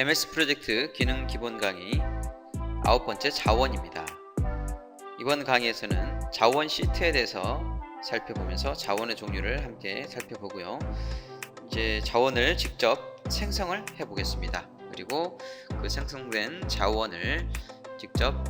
MS 프로젝트 기능 기본 강의 아홉 번째 자원입니다. 이번 강의에서는 자원 시트에 대해서 살펴보면서 자원의 종류를 함께 살펴보고요. 이제 자원을 직접 생성을 해 보겠습니다. 그리고 그 생성된 자원을 직접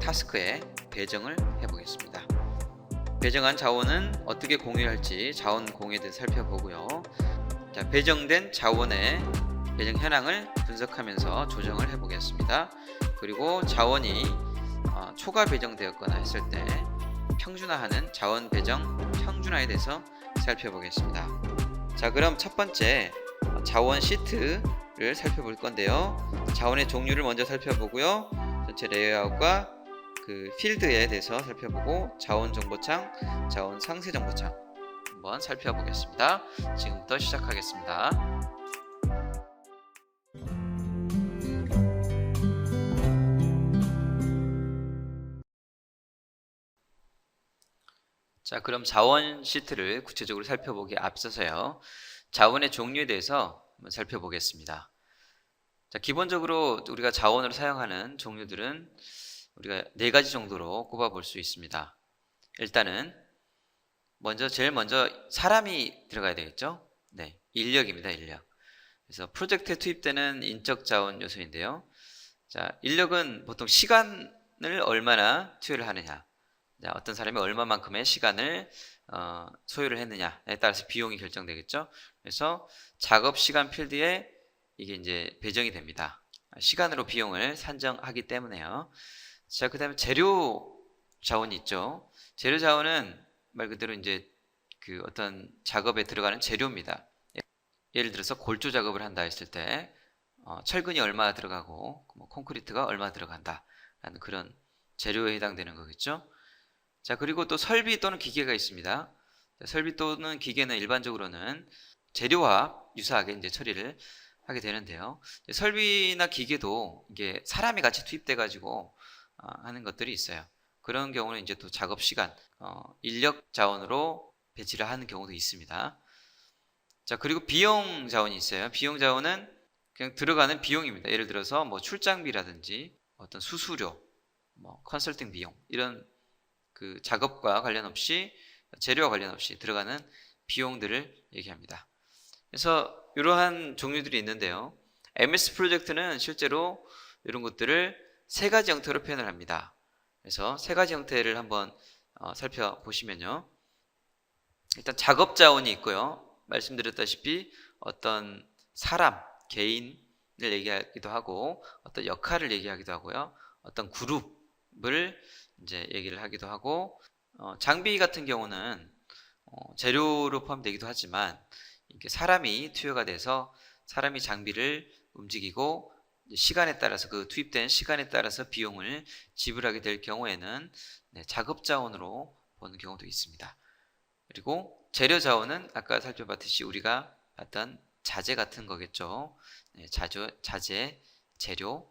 타스크에 배정을 해 보겠습니다. 배정한 자원은 어떻게 공유할지 자원 공유에 대해 살펴보고요. 자, 배정된 자원의 배정 현황을 분석하면서 조정을 해 보겠습니다. 그리고 자원이 어, 초과 배정되었거나 했을 때 평준화하는 자원 배정 평준화에 대해서 살펴보겠습니다. 자, 그럼 첫 번째 어, 자원 시트를 살펴볼 건데요. 자원의 종류를 먼저 살펴보고요. 전체 레이아웃과 그 필드에 대해서 살펴보고 자원 정보창, 자원 상세 정보창 한번 살펴보겠습니다. 지금부터 시작하겠습니다. 자, 그럼 자원 시트를 구체적으로 살펴보기 앞서서요. 자원의 종류에 대해서 살펴보겠습니다. 자, 기본적으로 우리가 자원으로 사용하는 종류들은 우리가 네 가지 정도로 꼽아 볼 수 있습니다. 일단은 먼저 제일 먼저 사람이 들어가야 되겠죠? 네, 인력입니다, 인력. 그래서 프로젝트에 투입되는 인적 자원 요소인데요. 자, 인력은 보통 시간을 얼마나 투여를 하느냐. 자, 어떤 사람이 얼마만큼의 시간을 어, 소요를 했느냐에 따라서 비용이 결정되겠죠. 그래서 작업 시간 필드에 이게 이제 배정이 됩니다. 시간으로 비용을 산정하기 때문에요. 자, 그 다음에 재료 자원이 있죠. 재료 자원은 말 그대로 이제 그 어떤 작업에 들어가는 재료입니다. 예를 들어서 골조 작업을 한다 했을 때 어, 철근이 얼마 들어가고 뭐 콘크리트가 얼마 들어간다 라는 그런 재료에 해당되는 거겠죠. 자, 그리고 또 설비 또는 기계가 있습니다. 자, 설비 또는 기계는 일반적으로는 재료와 유사하게 이제 처리를 하게 되는데요. 설비나 기계도 이게 사람이 같이 투입돼 가지고 어, 하는 것들이 있어요. 그런 경우는 이제 또 작업 시간, 어, 인력 자원으로 배치를 하는 경우도 있습니다. 자, 그리고 비용 자원이 있어요. 비용 자원은 그냥 들어가는 비용입니다. 예를 들어서 뭐 출장비라든지 어떤 수수료, 뭐 컨설팅 비용 이런 그 작업과 관련 없이 재료와 관련 없이 들어가는 비용들을 얘기합니다. 그래서 이러한 종류들이 있는데요. MS 프로젝트는 실제로 이런 것들을 세 가지 형태로 표현을 합니다. 그래서 세 가지 형태를 한번 어, 살펴보시면요. 일단 작업 자원이 있고요. 말씀드렸다시피 어떤 사람, 개인을 얘기하기도 하고 어떤 역할을 얘기하기도 하고요. 어떤 그룹 을 이제 얘기를 하기도 하고 어, 장비 같은 경우는 어, 재료로 포함되기도 하지만 이게 사람이 투여가 돼서 사람이 장비를 움직이고 시간에 따라서 그 투입된 시간에 따라서 비용을 지불하게 될 경우에는 네, 작업 자원으로 보는 경우도 있습니다. 그리고 재료 자원은 아까 살펴봤듯이 우리가 봤던 자재 같은 거겠죠. 네, 자조, 자재, 재료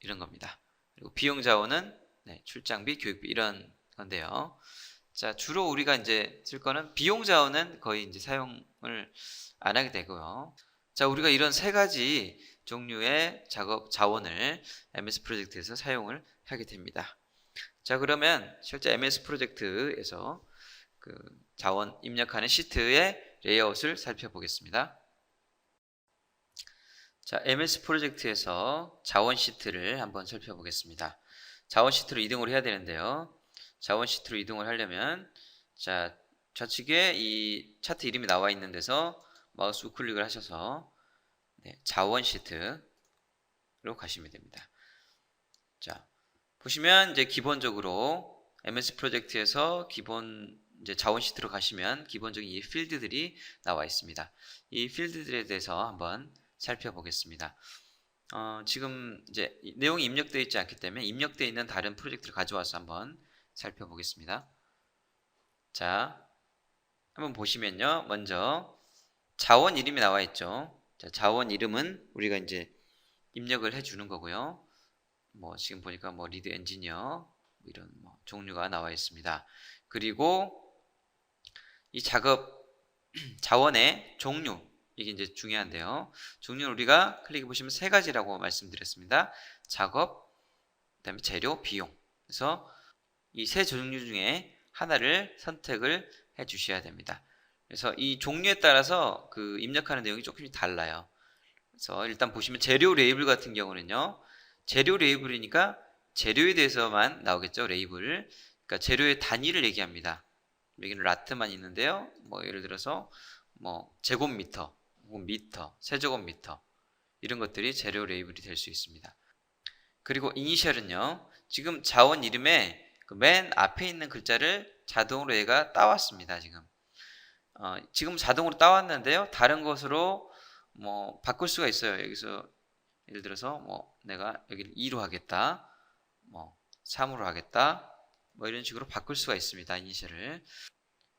이런 겁니다. 그리고 비용 자원은 네, 출장비, 교육비 이런 건데요. 자, 주로 우리가 이제 쓸 거는 비용 자원은 거의 이제 사용을 안 하게 되고요. 자, 우리가 이런 세 가지 종류의 작업 자원을 MS 프로젝트에서 사용을 하게 됩니다. 자, 그러면 실제 MS 프로젝트에서 그 자원 입력하는 시트의 레이아웃을 살펴보겠습니다. 자, MS 프로젝트에서 자원 시트를 한번 살펴보겠습니다. 자원 시트로 이동을 해야 되는데요. 자원 시트로 이동을 하려면 자, 좌측에 이 차트 이름이 나와 있는 데서 마우스 우클릭을 하셔서 네, 자원 시트로 가시면 됩니다. 자, 보시면 이제 기본적으로 MS 프로젝트에서 기본 이제 자원 시트로 가시면 기본적인 이 필드들이 나와 있습니다. 이 필드들에 대해서 한번 살펴보겠습니다. 어, 지금 이제 내용이 입력되어 있지 않기 때문에 입력되어 있는 다른 프로젝트를 가져와서 한번 살펴보겠습니다. 자, 한번 보시면요. 먼저 자원 이름이 나와 있죠. 자, 자원 이름은 우리가 이제 입력을 해 주는 거고요. 뭐 지금 보니까 뭐 리드 엔지니어 뭐 이런 뭐 종류가 나와 있습니다. 그리고 이 작업 자원의 종류 이게 이제 중요한데요. 종류는 우리가 클릭해 보시면 세 가지라고 말씀드렸습니다. 작업, 그다음에 재료, 비용. 그래서 이 세 종류 중에 하나를 선택을 해 주셔야 됩니다. 그래서 이 종류에 따라서 그 입력하는 내용이 조금씩 달라요. 그래서 일단 보시면 재료 레이블 같은 경우는요. 재료 레이블이니까 재료에 대해서만 나오겠죠. 레이블. 그러니까 재료의 단위를 얘기합니다. 여기는 라트만 있는데요. 뭐 예를 들어서 뭐 제곱미터, 혹은 미터, 세제곱미터 이런 것들이 재료 레이블이 될 수 있습니다. 그리고 이니셜은요. 지금 자원 이름에 그 맨 앞에 있는 글자를 자동으로 얘가 따왔습니다. 지금 어, 지금 자동으로 따왔는데요. 다른 것으로 뭐 바꿀 수가 있어요. 여기서 예를 들어서 뭐 내가 여기를 2로 하겠다. 뭐 3으로 하겠다. 뭐 이런 식으로 바꿀 수가 있습니다. 이니셜을.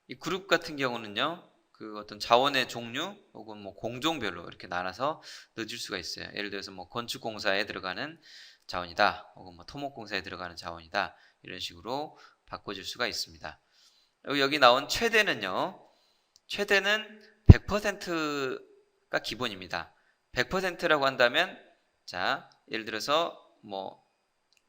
이 그룹 같은 경우는요. 그 어떤 자원의 종류 혹은 뭐 공종별로 이렇게 나눠서 넣어줄 수가 있어요. 예를 들어서 뭐 건축공사에 들어가는 자원이다. 혹은 뭐 토목공사에 들어가는 자원이다. 이런 식으로 바꿔줄 수가 있습니다. 그리고 여기 나온 최대는요. 최대는 100%가 기본입니다. 100%라고 한다면 자 예를 들어서 뭐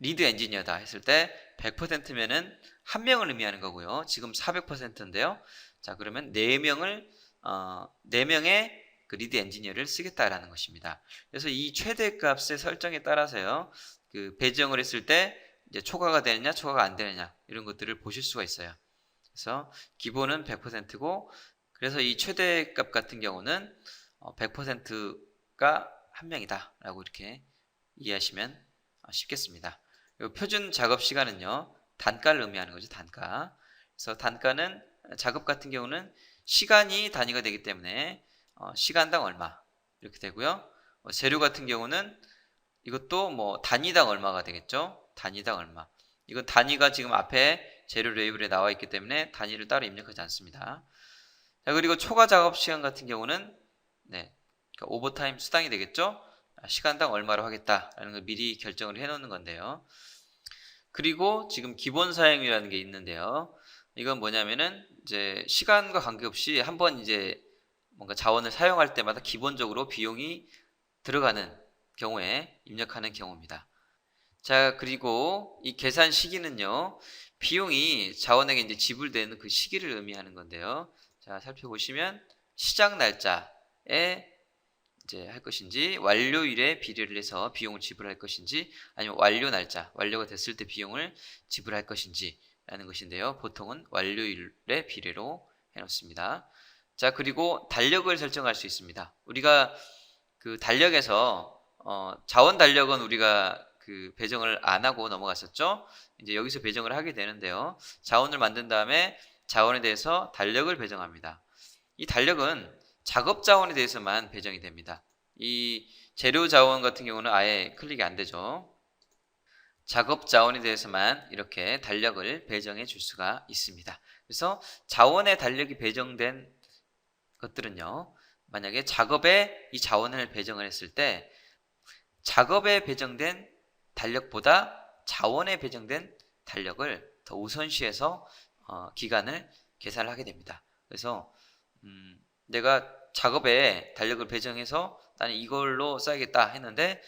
리드 엔지니어다 했을 때 100%면은 한 명을 의미하는 거고요. 지금 400%인데요. 자 그러면 4명을 어, 4명의 그 리드 엔지니어를 쓰겠다라는 것입니다. 그래서 이 최대 값의 설정에 따라서요. 그 배정을 했을 때 이제 초과가 되느냐 초과가 안 되느냐 이런 것들을 보실 수가 있어요. 그래서 기본은 100%고 그래서 이 최대 값 같은 경우는 100%가 한 명이다라고 이렇게 이해하시면 어, 쉽겠습니다. 표준 작업 시간은요 단가를 의미하는 거죠 단가. 그래서 단가는 작업 같은 경우는 시간이 단위가 되기 때문에 어, 시간당 얼마 이렇게 되고요. 어, 재료 같은 경우는 이것도 뭐 단위당 얼마가 되겠죠. 단위당 얼마. 이건 단위가 지금 앞에 재료 레이블에 나와 있기 때문에 단위를 따로 입력하지 않습니다. 자, 그리고 초과 작업 시간 같은 경우는 네, 그러니까 오버타임 수당이 되겠죠. 아, 시간당 얼마로 하겠다라는 걸 미리 결정을 해 놓는 건데요. 그리고 지금 기본 사용이라는 게 있는데요. 이건 뭐냐면은 이제 시간과 관계없이 한번 이제 뭔가 자원을 사용할 때마다 기본적으로 비용이 들어가는 경우에 입력하는 경우입니다. 자, 그리고 이 계산 시기는요. 비용이 자원에게 이제 지불되는 그 시기를 의미하는 건데요. 자, 살펴보시면 시작 날짜에 이제 할 것인지 완료일에 비례를 해서 비용을 지불할 것인지 아니면 완료 날짜, 완료가 됐을 때 비용을 지불할 것인지 라는 것인데요. 보통은 완료일에 비례로 해 놓습니다. 자, 그리고 달력을 설정할 수 있습니다. 우리가 그 달력에서 어, 자원 달력은 우리가 그 배정을 안 하고 넘어갔었죠. 이제 여기서 배정을 하게 되는데요. 자원을 만든 다음에 자원에 대해서 달력을 배정합니다. 이 달력은 작업 자원에 대해서만 배정이 됩니다. 이 재료 자원 같은 경우는 아예 클릭이 안 되죠. 작업 자원에 대해서만 이렇게 달력을 배정해 줄 수가 있습니다. 그래서 자원의 달력이 배정된 것들은요. 만약에 작업에 이 자원을 배정을 했을 때 작업에 배정된 달력보다 자원에 배정된 달력을 더 우선시해서 어, 기간을 계산을 하게 됩니다. 그래서 음, 내가 작업에 달력을 배정해서 나는 이걸로 써야겠다 했는데 음,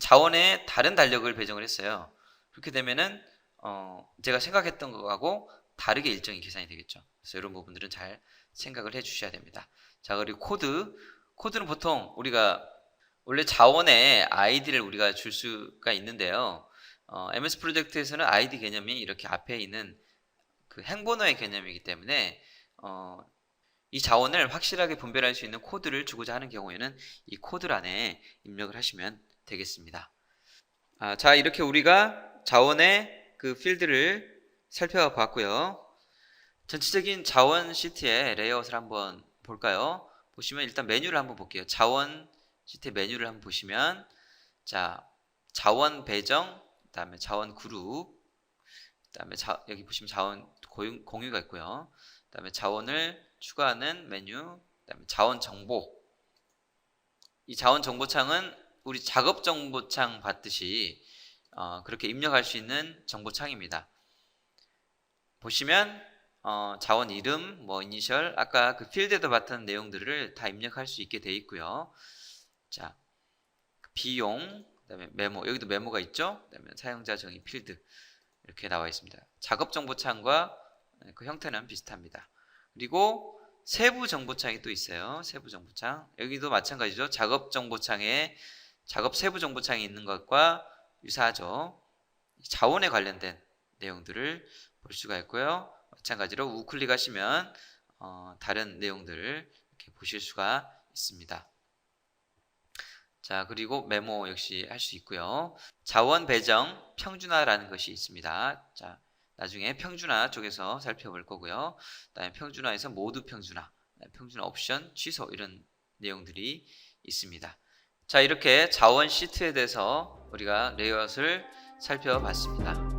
자원에 다른 달력을 배정을 했어요. 그렇게 되면은 어, 제가 생각했던 거하고 다르게 일정이 계산이 되겠죠. 그래서 이런 부분들은 잘 생각을 해 주셔야 됩니다. 자, 그리고 코드. 코드는 보통 우리가 원래 자원의 아이디를 우리가 줄 수가 있는데요. 어, MS 프로젝트에서는 아이디 개념이 이렇게 앞에 있는 그 행번호의 개념이기 때문에 어, 이 자원을 확실하게 분별할 수 있는 코드를 주고자 하는 경우에는 이 코드 안에 입력을 하시면 되겠습니다. 아, 자, 이렇게 우리가 자원의 그 필드를 살펴봤고요. 전체적인 자원 시트의 레이아웃을 한번 볼까요? 보시면 일단 메뉴를 한번 볼게요. 자원 시트 메뉴를 한번 보시면 자 자원 배정, 그다음에 자원 그룹, 그다음에 자, 여기 보시면 자원 공유, 공유가 있고요. 그다음에 자원을 추가하는 메뉴, 그다음에 자원 정보. 이 자원 정보창은 우리 작업 정보창 봤듯이 어, 그렇게 입력할 수 있는 정보창입니다. 보시면 어, 자원 이름, 뭐 이니셜, 아까 그 필드에다 봤던 내용들을 다 입력할 수 있게 돼 있고요. 자, 비용, 그다음에 메모, 여기도 메모가 있죠. 그다음에 사용자 정의 필드 이렇게 나와 있습니다. 작업 정보창과 그 형태는 비슷합니다. 그리고 세부 정보창이 또 있어요. 세부 정보창. 여기도 마찬가지죠. 작업 정보창에 작업 세부 정보창이 있는 것과 유사하죠. 자원에 관련된 내용들을 볼 수가 있고요. 마찬가지로 우클릭 하시면 어, 다른 내용들을 이렇게 보실 수가 있습니다. 자 그리고 메모 역시 할 수 있고요. 자원 배정 평준화라는 것이 있습니다. 자 나중에 평준화 쪽에서 살펴볼 거고요. 그다음에 평준화에서 모두 평준화, 평준화 옵션 취소 이런 내용들이 있습니다. 자 이렇게 자원 시트에 대해서 우리가 레이아웃을 살펴봤습니다.